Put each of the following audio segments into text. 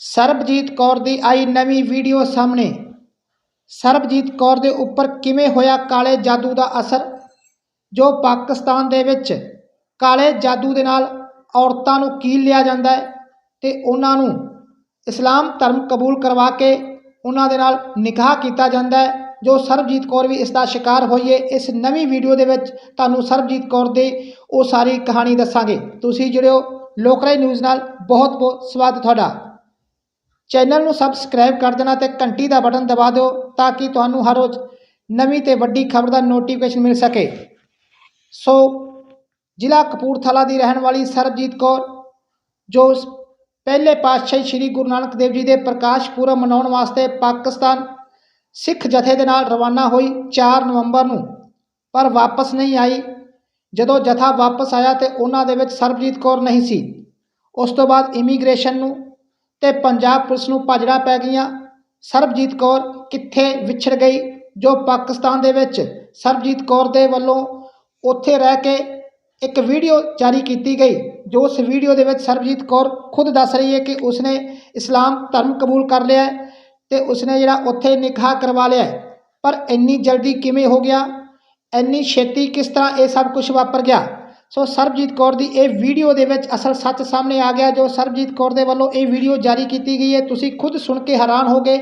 ਸਰਬਜੀਤ ਕੌਰ ਦੀ ਆਈ ਨਵੀਂ ਵੀਡੀਓ ਸਾਹਮਣੇ। ਸਰਬਜੀਤ ਕੌਰ ਦੇ ਉੱਪਰ ਕਿਵੇਂ ਹੋਇਆ ਕਾਲੇ ਜਾਦੂ ਦਾ ਅਸਰ? ਜੋ ਪਾਕਿਸਤਾਨ ਦੇ ਵਿੱਚ ਕਾਲੇ ਜਾਦੂ ਦੇ ਨਾਲ ਔਰਤਾਂ ਨੂੰ ਕੀਲ ਲਿਆ ਜਾਂਦਾ ਹੈ ਤੇ ਉਹਨਾਂ ਨੂੰ ਇਸਲਾਮ ਧਰਮ ਕਬੂਲ ਕਰਵਾ ਕੇ ਉਹਨਾਂ ਦੇ ਨਾਲ ਨਿਕਾਹ ਕੀਤਾ ਜਾਂਦਾ ਹੈ, ਜੋ ਸਰਬਜੀਤ ਕੌਰ ਵੀ ਇਸ ਦਾ ਸ਼ਿਕਾਰ ਹੋਈ ਹੈ ਇਸ ਨਵੀਂ ਵੀਡੀਓ ਦੇ ਵਿੱਚ ਤੁਹਾਨੂੰ ਸਰਬਜੀਤ ਕੌਰ ਦੀ ਉਹ ਸਾਰੀ ਕਹਾਣੀ ਦੱਸਾਂਗੇ। ਤੁਸੀਂ ਜਿਹੜੇ ਹੋ ਲੋਕਰਾਈ ਨਿਊਜ਼ ਨਾਲ। ਬਹੁਤ ਬਹੁਤ ਸਵਾਗਤ ਤੁਹਾਡਾ। ਚੈਨਲ ਨੂੰ ਸਬਸਕ੍ਰਾਈਬ ਕਰ ਦੇਣਾ ਤੇ ਘੰਟੀ ਦਾ ਬਟਨ ਦਬਾ ਦਿਓ ਤਾਂ ਕਿ ਤੁਹਾਨੂੰ ਹਰ ਰੋਜ਼ ਨਵੀਂ ਤੇ ਵੱਡੀ ਖਬਰ ਦਾ ਨੋਟੀਫਿਕੇਸ਼ਨ ਮਿਲ ਸਕੇ। ਸੋ, ਜ਼ਿਲ੍ਹਾ ਕਪੂਰਥਲਾ ਦੀ ਰਹਿਣ ਵਾਲੀ ਸਰਬਜੀਤ ਕੌਰ, ਜੋ ਪਹਿਲੇ ਪਾਤਸ਼ਾਹੀ ਸ੍ਰੀ ਗੁਰੂ ਨਾਨਕ ਦੇਵ ਜੀ ਦੇ ਪ੍ਰਕਾਸ਼ ਪੁਰਬ ਮਨਾਉਣ ਵਾਸਤੇ ਪਾਕਿਸਤਾਨ ਸਿੱਖ ਜਥੇ ਦੇ ਨਾਲ ਰਵਾਨਾ ਹੋਈ 4 ਨਵੰਬਰ ਨੂੰ, ਪਰ ਵਾਪਸ ਨਹੀਂ ਆਈ। ਜਦੋਂ ਜਥਾ ਵਾਪਸ ਆਇਆ ਤੇ ਉਹਨਾਂ ਦੇ ਵਿੱਚ ਸਰਬਜੀਤ ਕੌਰ ਨਹੀਂ ਸੀ। ਉਸ ਤੋਂ ਬਾਅਦ ਇਮੀਗ੍ਰੇਸ਼ਨ ਨੂੰ ਤੇ ਪੰਜਾਬ ਪੁਲਿਸ ਨੂੰ ਭਾਜੜਾ ਪੈ ਗਈਆਂ। ਸਰਬਜੀਤ ਕੌਰ ਕਿੱਥੇ ਵਿਛੜ ਗਈ? ਜੋ ਪਾਕਿਸਤਾਨ ਦੇ ਵਿੱਚ ਸਰਬਜੀਤ ਕੌਰ ਦੇ ਵੱਲੋਂ ਉੱਥੇ ਰਹਿ ਕੇ ਇੱਕ ਵੀਡੀਓ ਜਾਰੀ ਕੀਤੀ ਗਈ, ਜੋ ਉਸ ਵੀਡੀਓ ਦੇ ਵਿੱਚ ਸਰਬਜੀਤ ਕੌਰ ਖੁਦ ਦੱਸ ਰਹੀ ਹੈ ਕਿ ਉਸਨੇ ਇਸਲਾਮ ਧਰਮ ਕਬੂਲ ਕਰ ਲਿਆ ਹੈ ਤੇ ਉਸਨੇ ਜਿਹੜਾ ਉੱਥੇ ਨਿਕਾਹ ਕਰਵਾ ਲਿਆ ਪਰ ਇੰਨੀ ਜਲਦੀ ਕਿਵੇਂ ਹੋ ਗਿਆ? ਇੰਨੀ ਛੇਤੀ ਕਿਸ ਤਰ੍ਹਾਂ ਇਹ ਸਭ ਕੁਝ ਵਾਪਰ ਗਿਆ? ਸੋ ਸਰਬਜੀਤ ਕੌਰ ਦੀ ਇਹ ਵੀਡੀਓ ਦੇ ਵਿੱਚ ਅਸਲ ਸੱਚ ਸਾਹਮਣੇ ਆ ਗਿਆ ਜੋ ਸਰਬਜੀਤ ਕੌਰ ਦੇ ਵੱਲੋਂ ਇਹ ਵੀਡੀਓ ਜਾਰੀ ਕੀਤੀ ਗਈ ਹੈ। ਤੁਸੀਂ ਖੁਦ ਸੁਣ ਕੇ ਹੈਰਾਨ ਹੋਗੇ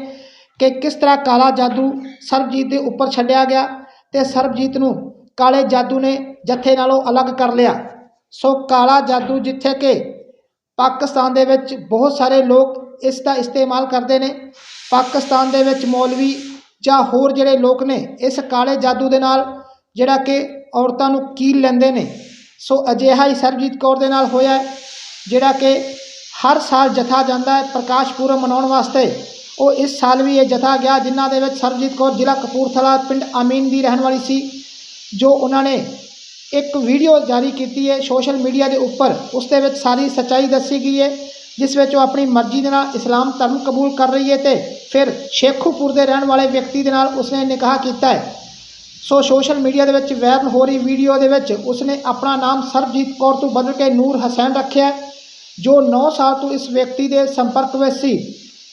ਕਿ ਕਿਸ ਤਰ੍ਹਾਂ ਕਾਲਾ ਜਾਦੂ ਸਰਬਜੀਤ ਦੇ ਉੱਪਰ ਛੱਡਿਆ ਗਿਆ ਤੇ ਸਰਬਜੀਤ ਨੂੰ ਕਾਲੇ ਜਾਦੂ ਨੇ ਜੱਥੇ ਨਾਲੋਂ ਅਲੱਗ ਕਰ ਲਿਆ। ਸੋ ਕਾਲਾ ਜਾਦੂ ਜਿੱਥੇ ਕਿ ਪਾਕਿਸਤਾਨ ਦੇ ਵਿੱਚ ਬਹੁਤ ਸਾਰੇ ਲੋਕ ਇਸ ਦਾ ਇਸਤੇਮਾਲ ਕਰਦੇ ਨੇ। ਪਾਕਿਸਤਾਨ ਦੇ ਵਿੱਚ ਮੌਲਵੀ ਜਾਂ ਹੋਰ ਜਿਹੜੇ ਲੋਕ ਨੇ, ਇਸ ਕਾਲੇ ਜਾਦੂ ਦੇ ਨਾਲ ਜਿਹੜਾ ਕਿ ਔਰਤਾਂ ਨੂੰ ਕੀਲ ਲੈਂਦੇ ਨੇ। ਸੋ ਅਜਿਹਾ ਹੀ ਸਰਬਜੀਤ ਕੌਰ ਦੇ ਨਾਲ ਹੋਇਆ ਜਿਹੜਾ ਕਿ ਹਰ ਸਾਲ ਜਥਾ ਜਾਂਦਾ ਹੈ ਪ੍ਰਕਾਸ਼ ਪੁਰਬ ਮਨਾਉਣ ਵਾਸਤੇ। ਉਹ ਇਸ ਸਾਲ ਵੀ ਇਹ ਜਥਾ ਗਿਆ ਜਿਨ੍ਹਾਂ ਦੇ ਵਿੱਚ ਸਰਬਜੀਤ ਕੌਰ ਜ਼ਿਲ੍ਹਾ ਕਪੂਰਥਲਾ ਪਿੰਡ ਅਮੀਨ ਦੀ ਰਹਿਣ ਵਾਲੀ ਸੀ, ਜੋ ਉਹਨਾਂ ਨੇ ਇੱਕ ਵੀਡੀਓ ਜਾਰੀ ਕੀਤੀ ਹੈ ਸੋਸ਼ਲ ਮੀਡੀਆ ਦੇ ਉੱਪਰ। ਉਸ ਦੇ ਵਿੱਚ ਸਾਰੀ ਸੱਚਾਈ ਦੱਸੀ ਗਈ ਹੈ, ਜਿਸ ਵਿੱਚ ਉਹ ਆਪਣੀ ਮਰਜ਼ੀ ਦੇ ਨਾਲ ਇਸਲਾਮ ਧਰਮ ਕਬੂਲ ਕਰ ਰਹੀ ਹੈ ਤੇ ਫਿਰ ਸ਼ੇਖੂਪੁਰ ਦੇ ਰਹਿਣ ਵਾਲੇ ਵਿਅਕਤੀ ਦੇ ਨਾਲ ਉਸਨੇ ਨਿਕਾਹ ਕੀਤਾ ਹੈ। ਸੋ ਸੋਸ਼ਲ ਮੀਡੀਆ ਦੇ ਵਿੱਚ ਵਾਇਰਲ ਹੋ ਰਹੀ ਵੀਡੀਓ ਦੇ ਵਿੱਚ ਉਸਨੇ ਆਪਣਾ ਨਾਮ ਸਰਬਜੀਤ ਕੌਰ ਤੋਂ ਬਦਲ ਕੇ ਨੂਰ ਹਸੈਨ ਰੱਖਿਆ ਜੋ 9 ਸਾਲ ਤੋਂ ਇਸ ਵਿਅਕਤੀ ਦੇ ਸੰਪਰਕ ਵਿੱਚ ਸੀ।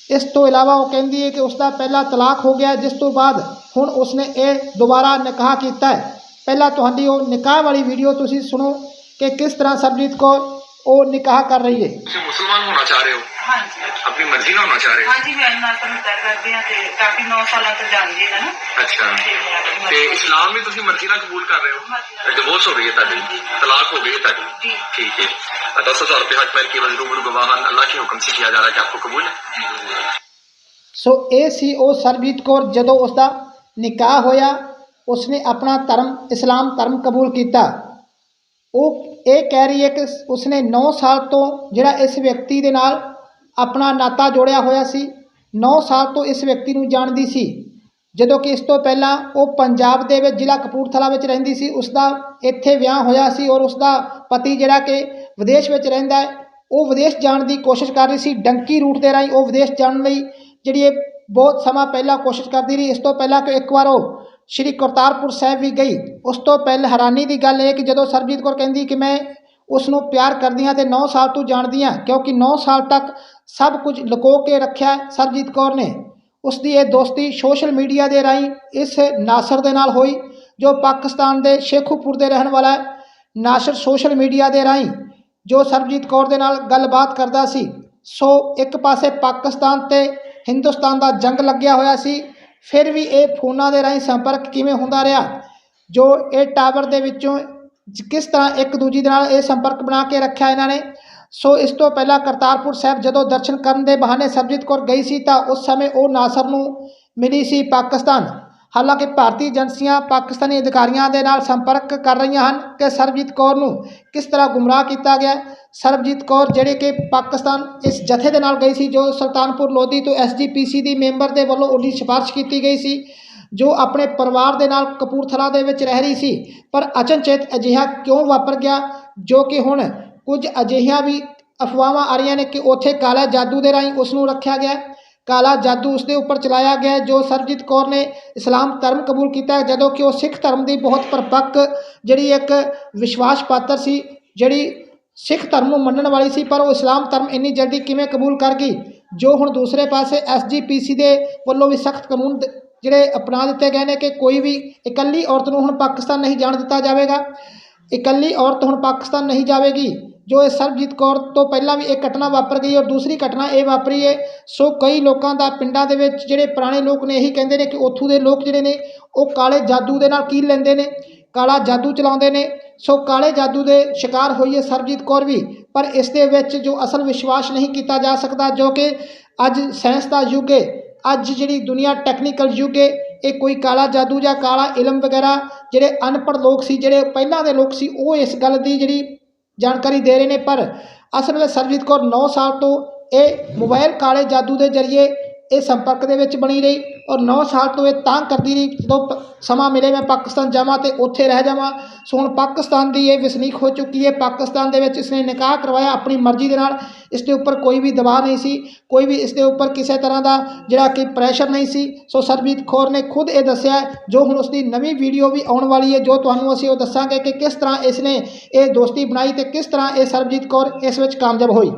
ਇਸ ਤੋਂ ਇਲਾਵਾ ਉਹ ਕਹਿੰਦੀ ਹੈ ਕਿ ਉਸ ਦਾ ਪਹਿਲਾ ਤਲਾਕ ਹੋ ਗਿਆ ਜਿਸ ਤੋਂ ਬਾਅਦ ਹੁਣ ਉਸਨੇ ਇਹ ਦੁਬਾਰਾ ਨਿਕਾਹ ਕੀਤਾ ਹੈ। ਪਹਿਲਾਂ ਤੁਹਾਡੀ ਉਹ ਨਿਕਾਹ ਵਾਲੀ ਵੀਡੀਓ ਤੁਸੀਂ ਸੁਣੋ ਕਿ ਕਿਸ ਤਰ੍ਹਾਂ ਸਰਬਜੀਤ ਕੌਰ ਉਹ ਨਿਕਾਹ ਕਰ ਰਹੀ ਹੈ। ਤੁਸੀਂ ਮੁਸਲਮਾਨ ਹੋਣਾ ਚਾਹ ਰਹੇ ਹੋ। ਹਾਂਜੀ ਆਪਣੀ ਮਰਜ਼ੀ ਨਾਲ ਹੋਣਾ ਚਾਹ ਰਹੇ ਹੋ ਹਾਂਜੀ ਮੈਂ ਨਾਲ ਤੁਹਾਨੂੰ ਤੈਅ ਕਰਦੇ ਆ ਤੇ ਕਾਫੀ 9 ਸਾਲਾਂ ਤੋਂ ਜਾਣਦੇ ਹਾਂ ਨਾ ਅੱਛਾ ਤੇ ਮੇਰਾ ਵੀ ਤੇ ਮਤਲਬ- ਇਸਲਾਮ ਵੀ ਤੁਸੀਂ ਮਰਜ਼ੀ ਨਾਲ ਕਬੂਲ ਕਰ ਰਹੇ ਹੋ ਮਰਜ਼ੀ ਨਾਲ। ਡਿਵੋਰਸ ਹੋ ਗਈ ਹੈ ਤੁਹਾਡੀ ਹਾਂਜੀ। तलाक हो गई है ਤੁਹਾਡੀ जी। ठीक है दस हजार रुपये हक मैल केवल रूबरू गवाहन अल्लाह के हुक्म से किया जा रहा है कि आपको कबूल है ਸੋ ਇਹ ਸੀ ਉਹ ਸਰਬਜੀਤ ਕੌਰ ਜਦੋਂ ਉਸ ਦਾ ਨਿਕਾਹ ਹੋਇਆ ਉਸਨੇ ਆਪਣਾ ਧਰਮ ਇਸਲਾਮ ਧਰਮ ਕਬੂਲ ਕੀਤਾ ਉਹ ਇਹ ਕਹਿ ਰਹੀ ਹੈ ਕਿ ਉਸਨੇ 9 ਸਾਲ ਤੋਂ ਜਿਹੜਾ ਇਸ ਵਿਅਕਤੀ ਦੇ ਨਾਲ ਆਪਣਾ ਨਾਤਾ ਜੋੜਿਆ ਹੋਇਆ ਸੀ। 9 ਸਾਲ ਤੋਂ ਇਸ ਵਿਅਕਤੀ ਨੂੰ ਜਾਣਦੀ ਸੀ। ਜਦੋਂ ਕਿ ਇਸ ਤੋਂ ਪਹਿਲਾਂ ਉਹ ਪੰਜਾਬ ਦੇ ਵਿੱਚ ਜ਼ਿਲ੍ਹਾ ਕਪੂਰਥਲਾ ਵਿੱਚ ਰਹਿੰਦੀ ਸੀ ਉਸ ਦਾ ਇੱਥੇ ਵਿਆਹ ਹੋਇਆ ਸੀ ਔਰ ਉਸ ਦਾ ਪਤੀ ਜਿਹੜਾ ਕਿ ਵਿਦੇਸ਼ ਵਿੱਚ ਰਹਿੰਦਾ ਹੈ, ਉਹ ਵਿਦੇਸ਼ ਜਾਣ ਦੀ ਕੋਸ਼ਿਸ਼ ਕਰ ਰਹੀ ਸੀ। ਡੰਕੀ ਰੂਟ ਦੇ ਰਾਹੀਂ ਉਹ ਵਿਦੇਸ਼ ਜਾਣ ਲਈ ਜਿਹੜੀ ਇਹ ਬਹੁਤ ਸਮਾਂ ਪਹਿਲਾਂ ਕੋਸ਼ਿਸ਼ ਕਰਦੀ ਰਹੀ। ਇਸ ਤੋਂ ਪਹਿਲਾਂ ਕਿ ਇੱਕ ਵਾਰ ਉਹ ਸ਼੍ਰੀ ਕਰਤਾਰਪੁਰ ਸਾਹਿਬ ਵੀ ਗਈ। ਉਸ ਤੋਂ ਪਹਿਲਾਂ ਹੈਰਾਨੀ ਦੀ ਗੱਲ ਇਹ ਕਿ ਜਦੋਂ ਸਰਬਜੀਤ ਕੌਰ ਕਹਿੰਦੀ ਕਿ ਮੈਂ ਉਸ ਨੂੰ ਪਿਆਰ ਕਰਦੀ ਹਾਂ ਤੇ 9 ਸਾਲ ਤੋਂ ਜਾਣਦੀਆਂ, ਕਿਉਂਕਿ 9 ਸਾਲ ਤੱਕ ਸਭ ਕੁਝ ਲੁਕੋ ਕੇ ਰੱਖਿਆ ਹੈ ਸਰਬਜੀਤ ਕੌਰ ਨੇ। ਉਸ ਦੀ ਇਹ ਦੋਸਤੀ ਸੋਸ਼ਲ ਮੀਡੀਆ ਦੇ ਰਾਹੀਂ ਇਸ ਨਾਸਰ ਦੇ ਨਾਲ ਹੋਈ, ਜੋ ਪਾਕਿਸਤਾਨ ਦੇ ਸ਼ੇਖੂਪੁਰ ਦੇ ਰਹਿਣ ਵਾਲਾ ਹੈ। ਨਾਸਰ ਸੋਸ਼ਲ ਮੀਡੀਆ ਦੇ ਰਾਹੀਂ ਜੋ ਸਰਬਜੀਤ ਕੌਰ ਦੇ ਨਾਲ ਗੱਲਬਾਤ ਕਰਦਾ ਸੀ, ਸੋ ਇੱਕ ਪਾਸੇ ਪਾਕਿਸਤਾਨ ਤੇ ਹਿੰਦੁਸਤਾਨ ਦਾ ਜੰਗ ਲੱਗਿਆ ਹੋਇਆ ਸੀ, ਫਿਰ ਵੀ ਇਹ ਫੋਨਾਂ ਦੇ ਰਾਹੀਂ ਸੰਪਰਕ ਕਿਵੇਂ ਹੁੰਦਾ ਰਿਹਾ, ਜੋ ਇਹ ਟਾਵਰ ਦੇ ਵਿੱਚੋਂ ਕਿਸ ਤਰ੍ਹਾਂ ਇੱਕ ਦੂਜੀ ਦੇ ਨਾਲ ਇਹ ਸੰਪਰਕ ਬਣਾ ਕੇ ਰੱਖਿਆ ਇਹਨਾਂ ਨੇ? ਸੋ ਇਸ ਤੋਂ ਪਹਿਲਾਂ ਕਰਤਾਰਪੁਰ ਸਾਹਿਬ ਜਦੋਂ ਦਰਸ਼ਨ ਕਰਨ ਦੇ ਬਹਾਨੇ ਸਰਬਜੀਤ ਕੌਰ ਗਈ ਸੀ ਤਾਂ ਉਸ ਸਮੇਂ ਉਹ ਨਾਸਰ ਨੂੰ ਮਿਲੀ ਸੀ ਪਾਕਿਸਤਾਨ। ਹਾਲਾਂਕਿ ਭਾਰਤੀ ਏਜੰਸੀਆਂ ਪਾਕਿਸਤਾਨੀ ਅਧਿਕਾਰੀਆਂ ਦੇ ਨਾਲ ਸੰਪਰਕ ਕਰ ਰਹੀਆਂ ਹਨ ਕਿ ਸਰਬਜੀਤ ਕੌਰ ਨੂੰ ਕਿਸ ਤਰ੍ਹਾਂ ਗੁੰਮਰਾਹ ਕੀਤਾ ਗਿਆ? ਸਰਬਜੀਤ ਕੌਰ ਜਿਹੜੇ ਕਿ ਪਾਕਿਸਤਾਨ ਇਸ ਜਥੇ ਦੇ ਨਾਲ ਗਈ ਸੀ, ਜੋ ਸੁਲਤਾਨਪੁਰ ਲੋਧੀ ਤੋਂ ਐਸਜੀਪੀਸੀ ਦੀ ਮੈਂਬਰ ਦੇ ਵੱਲੋਂ ਉਹਦੀ ਸਿਫਾਰਿਸ਼ ਕੀਤੀ ਗਈ ਸੀ। ਜੋ ਆਪਣੇ ਪਰਿਵਾਰ ਦੇ ਨਾਲ ਕਪੂਰਥਲਾ ਦੇ ਵਿੱਚ ਰਹਿ ਰਹੀ ਸੀ, ਪਰ ਅਚਨਚੇਤ ਅਜਿਹਾ ਕਿਉਂ ਵਾਪਰ ਗਿਆ, ਜੋ ਕਿ ਹੁਣ ਕੁਝ ਅਜਿਹੀਆਂ ਵੀ ਅਫਵਾਹਾਂ ਆ ਰਹੀਆਂ ਨੇ ਕਿ ਉੱਥੇ ਕਾਲਾ ਜਾਦੂ ਦੇ ਰਾਹੀਂ ਉਸ ਨੂੰ ਰੱਖਿਆ ਗਿਆ। ਕਾਲਾ ਜਾਦੂ ਉਸ ਦੇ ਉੱਪਰ ਚਲਾਇਆ ਗਿਆ, ਜੋ ਸਰਬਜੀਤ ਕੌਰ ਨੇ ਇਸਲਾਮ ਧਰਮ ਕਬੂਲ ਕੀਤਾ, ਜਦੋਂ ਕਿ ਉਹ ਸਿੱਖ ਧਰਮ ਦੀ ਬਹੁਤ ਪਰਪੱਕ ਜਿਹੜੀ ਇੱਕ ਵਿਸ਼ਵਾਸ ਪਾਤਰ ਸੀ, ਜਿਹੜੀ ਸਿੱਖ ਧਰਮ ਨੂੰ ਮੰਨਣ ਵਾਲੀ ਸੀ, ਪਰ ਉਹ ਇਸਲਾਮ ਧਰਮ ਇੰਨੀ ਜਲਦੀ ਕਿਵੇਂ ਕਬੂਲ ਕਰ ਗਈ, ਜੋ ਹੁਣ ਦੂਸਰੇ ਪਾਸੇ ਐਸਜੀਪੀਸੀ ਦੇ ਵੱਲੋਂ ਵੀ ਸਖਤ ਕਾਨੂੰਨ ਜਿਹੜੇ ਅਪਣਾ ਦਿੱਤੇ ਗਏ ਨੇ ਕਿ ਕੋਈ ਵੀ ਇਕੱਲੀ ਔਰਤ ਨੂੰ ਹੁਣ ਪਾਕਿਸਤਾਨ ਨਹੀਂ ਜਾਣ ਦਿੱਤਾ ਜਾਵੇਗਾ, ਇਕੱਲੀ ਔਰਤ ਹੁਣ ਪਾਕਿਸਤਾਨ ਨਹੀਂ ਜਾਵੇਗੀ, ਜੋ ਇਹ ਸਰਬਜੀਤ ਕੌਰ ਤੋਂ ਪਹਿਲਾਂ ਵੀ ਇਹ ਘਟਨਾ ਵਾਪਰ ਗਈ ਔਰ ਦੂਸਰੀ ਘਟਨਾ ਇਹ ਵਾਪਰੀ ਹੈ, ਸੋ ਕਈ ਲੋਕਾਂ ਦਾ ਪਿੰਡਾਂ ਦੇ ਵਿੱਚ ਜਿਹੜੇ ਪੁਰਾਣੇ ਲੋਕ ਨੇ ਇਹੀ ਕਹਿੰਦੇ ਨੇ ਕਿ ਉੱਥੋਂ ਦੇ ਲੋਕ ਜਿਹੜੇ ਨੇ ਉਹ ਕਾਲੇ ਜਾਦੂ ਦੇ ਨਾਲ ਕੀ ਲੈਂਦੇ ਨੇ, ਕਾਲਾ ਜਾਦੂ ਚਲਾਉਂਦੇ ਨੇ, ਸੋ ਕਾਲੇ ਜਾਦੂ ਦੇ ਸ਼ਿਕਾਰ ਹੋਈ ਹੈ ਸਰਬਜੀਤ ਕੌਰ ਵੀ, ਪਰ ਇਸ ਦੇ ਵਿੱਚ ਜੋ ਅਸਲ ਵਿਸ਼ਵਾਸ ਨਹੀਂ ਕੀਤਾ ਜਾ ਸਕਦਾ, ਜੋ ਕਿ ਅੱਜ ਸਾਇੰਸ ਦਾ ਯੁੱਗ ਹੈ ਅੱਜ ਜਿਹੜੀ ਦੁਨੀਆ ਟੈਕਨੀਕਲ ਯੁੱਗ ਹੈ, ਇਹ ਕੋਈ ਕਾਲਾ ਜਾਦੂ ਜਾਂ ਕਾਲਾ ਇਲਮ ਵਗੈਰਾ ਜਿਹੜੇ ਅਨਪੜ੍ਹ ਲੋਕ ਸੀ, ਜਿਹੜੇ ਪਹਿਲਾਂ ਦੇ ਲੋਕ ਸੀ, ਉਹ ਇਸ ਗੱਲ ਦੀ ਜਿਹੜੀ ਜਾਣਕਾਰੀ ਦੇ ਰਹੇ ਨੇ। ਪਰ ਅਸਲ ਵਿੱਚ ਸਰਬਜੀਤ ਕੌਰ 9 ਸਾਲ ਤੋਂ ਇਹ ਮੋਬਾਈਲ ਕਾਲੇ ਜਾਦੂ ਦੇ ਜ਼ਰੀਏ ਇਹ ਸੰਪਰਕ ਦੇ ਵਿੱਚ ਬਣੀ ਰਹੀ ਔਰ 9 ਸਾਲ ਤੋਂ ਇਹ ਤਾਂ ਕਰਦੀ ਰਹੀ। ਜਦੋਂ ਪ- ਸਮਾਂ ਮਿਲੇ ਮੈਂ ਪਾਕਿਸਤਾਨ ਜਾਵਾਂ ਤੇ ਉੱਥੇ ਰਹਿ ਜਾਵਾਂ। ਸੋ ਹੁਣ ਪਾਕਿਸਤਾਨ ਦੀ ਇਹ ਵਸਨੀਕ ਹੋ ਚੁੱਕੀ ਹੈ। ਪਾਕਿਸਤਾਨ ਦੇ ਵਿੱਚ ਇਸਨੇ ਨਿਕਾਹ ਕਰਵਾਇਆ ਆਪਣੀ ਮਰਜ਼ੀ ਦੇ ਨਾਲ। ਇਸ ਦੇ ਉੱਪਰ ਕੋਈ ਵੀ ਦਬਾਅ ਨਹੀਂ ਸੀ। ਕੋਈ ਵੀ ਇਸ ਦੇ ਉੱਪਰ ਕਿਸੇ ਤਰ੍ਹਾਂ ਦਾ ਜਿਹੜਾ ਕਿ ਪ੍ਰੈਸ਼ਰ ਨਹੀਂ ਸੀ। ਸੋ ਸਰਬਜੀਤ ਕੌਰ ਨੇ ਖੁਦ ਇਹ ਦੱਸਿਆ, ਜੋ ਹੁਣ ਉਸ ਦੀ ਨਵੀਂ ਵੀਡੀਓ ਵੀ ਆਉਣ ਵਾਲੀ ਹੈ, ਜੋ ਤੁਹਾਨੂੰ ਅਸੀਂ ਉਹ ਦੱਸਾਂਗੇ ਕਿ ਕਿਸ ਤਰ੍ਹਾਂ ਇਸ ਨੇ ਇਹ ਦੋਸਤੀ ਬਣਾਈ ਤੇ ਕਿਸ ਤਰ੍ਹਾਂ ਇਹ ਸਰਬਜੀਤ ਕੌਰ ਇਸ ਵਿੱਚ ਕਾਮਯਾਬ ਹੋਈ।